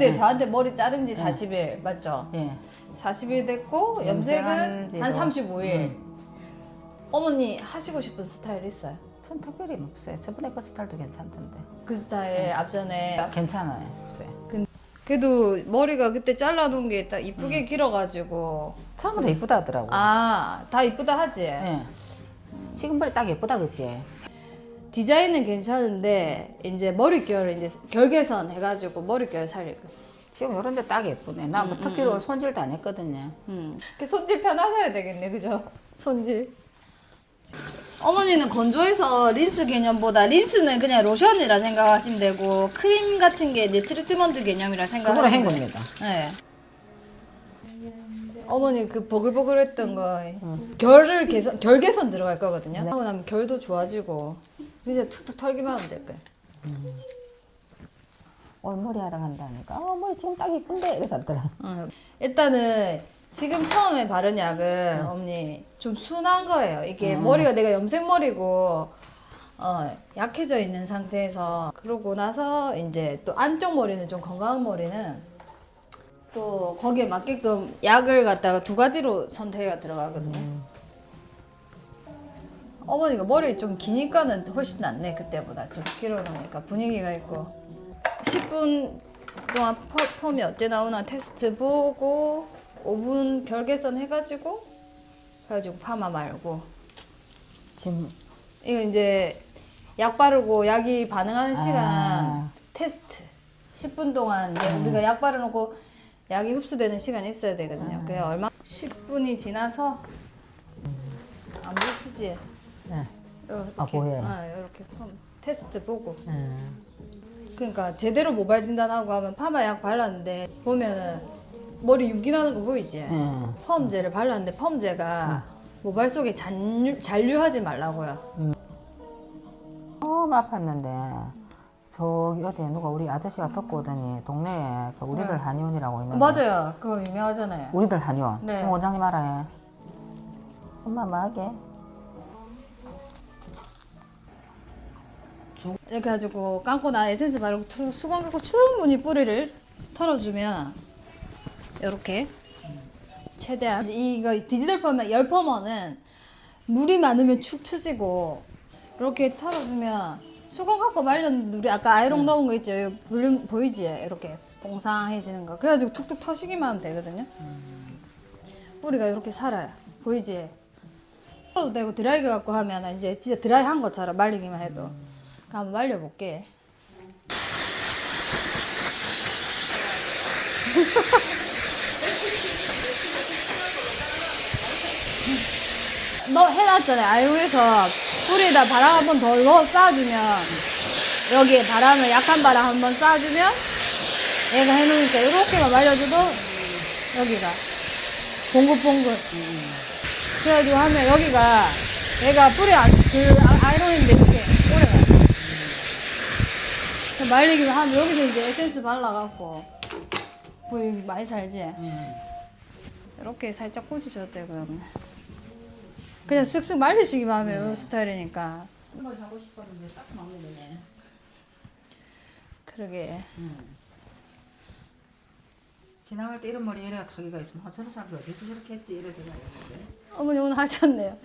그때 저한테 머리 자른 지 40일 맞죠? 예. 40일 됐고 염색한 염색은 한 지도. 35일. 어머니 하시고 싶은 스타일 있어요? 전 특별히 없어요. 저번에 그 스타일도 괜찮던데. 그 스타일 앞전에 괜찮아요. 그래도 머리가 그때 잘라놓은 게 딱 이쁘게 길어가지고 처음부터 이쁘다 하더라고. 아 다 이쁘다 하지? 예. 지금 머리 딱 예쁘다 그치? 디자인은 괜찮은데 이제 머릿결을 이제 결계선 해가지고 머릿결 살리고 지금 이런 데 딱 예쁘네. 나 뭐 특히로 손질도 안 했거든요. 음. 그 손질 편하셔야 되겠네 그죠? 손질 어머니는 건조해서 린스 개념보다 린스는 그냥 로션이라 생각하시면 되고 크림 같은 게 이제 트리트먼트 개념이라 그거로 생각하시면 한 돼요. 겁니다. 네. 어머니 그 버글버글했던 거 결을 개선 결 개선 들어갈 거거든요. 하고 나면 결도 좋아지고 이제 툭툭 털기만 하면 될 거예요. 오늘 머리 하러 간다니까. 어, 머리 지금 딱 이쁜데. 이래서 하더라. 어, 일단은 지금 처음에 바른 약은 어머니 좀 순한 거예요. 이게 머리가 내가 염색 머리고 어, 약해져 있는 상태에서 그러고 나서 이제 또 안쪽 머리는 좀 건강한 머리는 또 거기에 맞게끔 약을 갖다가 두 가지로 선택이 들어가거든요. 어머니가 머리 좀 기니까는 훨씬 낫네 그때보다. 그렇게 길어놓으니까 분위기가 있고. 10분 동안 펌- 펌이 어째 나오나 테스트 보고 5분 결계선 해가지고 해가지고 파마 말고. 지금 이거 이제 약 바르고 약이 반응하는 시간 아. 테스트. 10분 동안 이제 우리가 약 바르놓고 약이 흡수되는 시간이 있어야 되거든요. 그게 얼마? 10분이 지나서 안 보시지? 네. 이렇게, 아, 보여요. 아, 이렇게 펌 테스트 보고 음. 그러니까 제대로 모발 진단하고 하면 파마 약 발랐는데 보면은 머리 윤기 나는 거 보이지? 음. 펌제를 발랐는데 펌제가 모발 속에 잔류, 잔류하지 말라고요. 너무 아팠는데 저기 어디에 누가 우리 아저씨가 듣고 오더니 동네에 그 우리들 한의원이라고 있는데 맞아요. 그거 유명하잖아요. 우리들 한의원 네. 네. 원장님 알아요 엄마 뭐 하게 이렇게 해가지고 감고 나 에센스 바르고 투, 수건 갖고 충분히 뿌리를 털어주면 이렇게 최대한 이거 디지털 펌, 열 펌어는 물이 많으면 축 처지고 이렇게 털어주면 수건 갖고 말렸는데 우리 아까 아이롱 넣은 거 있죠? 여기 볼륨 보이지? 이렇게 봉상해지는 거. 그래가지고 툭툭 터시기만 하면 되거든요. 뿌리가 이렇게 살아요. 보이지? 털어도 되고 드라이기 갖고 하면 이제 진짜 드라이 한 것처럼 말리기만 해도 한번 말려볼게. 너 해놨잖아요. 아이용에서 뿌리에다 바람 한 번 더 넣어 쌓아주면 여기에 바람을 약한 바람 한 번 쌓아주면 얘가 해놓으니까 이렇게만 말려줘도 여기가 봉긋봉긋 그래가지고 하면 여기가 얘가 뿌리 안, 그 아- 아이론인데 이렇게 오래가 그 말리기만 하면 여기서 이제 에센스 발라갖고. 뭐 여기 많이 살지? 이렇게 살짝 되고 그러면. 그냥 쓱쓱 말리시기만 하면 이 스타일이니까. 이걸 하고 싶었는데 딱 맞는 거네 그러게. 지나갈 때 이런 머리 이래가 가기가 있으면 아, 저런 사람들 어디서 저렇게 했지? 이래 생각했는데. 어머니 오늘 하셨네요